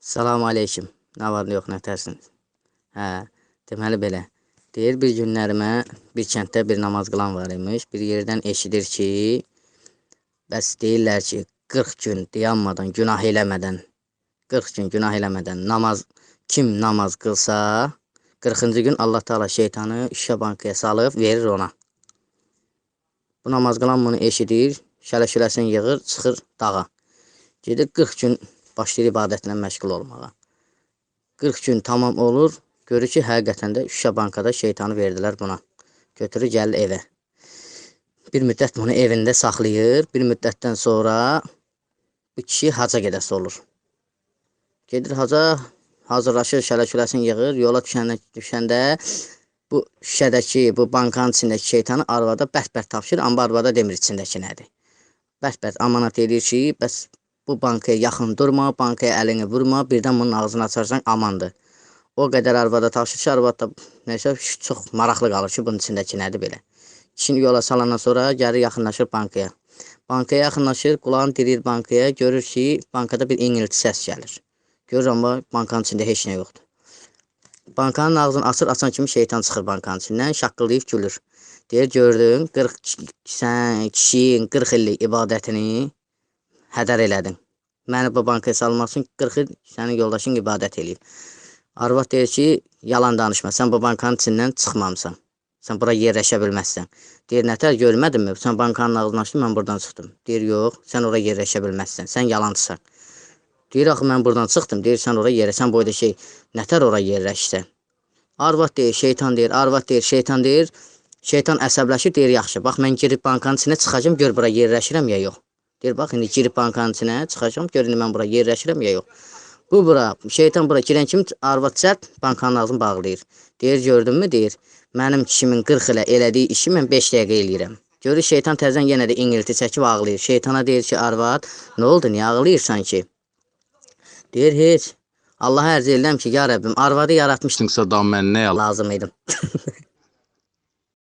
Salam aleyküm. Nə var, nə yox, nətərsiniz? Hə, deməli belə. Deyir bir günlərimə bir kənddə bir namaz qılan var imiş. Bir yerdən eşidir ki, bəs deyirlər ki, 40 gün dayanmadan, günah eləmədən, 40 gün günah eləmədən namaz kim namaz qılsa, 40-cı gün Allah Taala şeytanı şüşə bankaya salıb verir ona. Bu namaz qılan bunu eşidir, şələ-şüləsini yığır, çıxır dağa. Gedir 40 gün başlayır ibadətlə məşğul olmağa. 40 gün tamam olur, görür ki, həqiqətən də şüşə bankada şeytanı verdilər buna. Götürür gəlir evə. Bir müddət bunu evində saxlayır, bir müddətdən sonra bu kişi haca gedəsi olur. Gedir haca, hazırlaşır, şələ-şüləsini yığır, yola düşəndə, düşəndə bu şüşədəki, bu bankanın içindəki şeytanı arvada bərk-bərk tapşır, amma arvada demir içindəki nədir. Bərk-bərk amanat edir ki, bəs bu bankaya yaxın durma, bankaya əlini vurma, birdən bunun ağzını açarsan amandır. O qədər arvada tapşır ki, arvad da nəsə çox maraqlı qalır ki, bunun içindəki nədir belə. Kişini yola salandan sonra gəlir yaxınlaşır bankaya. Bankaya yaxınlaşır, qulağını dirir bankaya, görür ki, bankada bir inilti səs gəlir. Görür amma bankanın içində heç nə yoxdur. Bankanın ağzını açır, açan kimi şeytan çıxır bankanın içindən, şaqqıldayıb gülür. Deyir, gördün, 40 sən kişinin 40 illik ibadətini hədər elədin. Məni bu bankaya salmaq üçün 40 il sənin yoldaşın ibadət eləyib. Arvad deyir ki, yalan danışma, sən bu bankanın içindən çıxmamısan. Sən bura yerləşə bilməzsən. Deyir, nətər görmədinmi? Sən bankanın ağzını açdın, mən buradan çıxdım. Deyir, yox, sən ora yerləşə bilməzsən. Sən yalancısan. Deyir, axı mən buradan çıxdım. Deyir, sən ora yerə, sən boyda şey, nətər ora yerləşsən? Arvad deyir, şeytan deyir, arvad deyir, şeytan deyir. Şeytan əsəbləşir, deyir, yaxşı, bax mən girib bankanın içinə çıxacağam, gör bura yerləşirəm ya yox. Deyir, bax indi girib bankanın içinə çıxacağam, gör indi mən bura yerləşirəm ya yox. Bu bura, şeytan bura girən kimi arvad sərt bankanın ağzını bağlayır. Deyir, gördünmü? Deyir, mənim kişimin 40 ilə elədiyi işi mən 5 dəqiqə eləyirəm. Görür şeytan təzən yenə də ingilti çəkib ağlayır. Şeytana deyir ki, arvad, nə oldu, niyə ağlayırsan ki? Deyir, heç. Allah ərz edirəm ki, ya Rəbbim, arvadı yaratmışdım Sınqsa da mən nə lazım idim.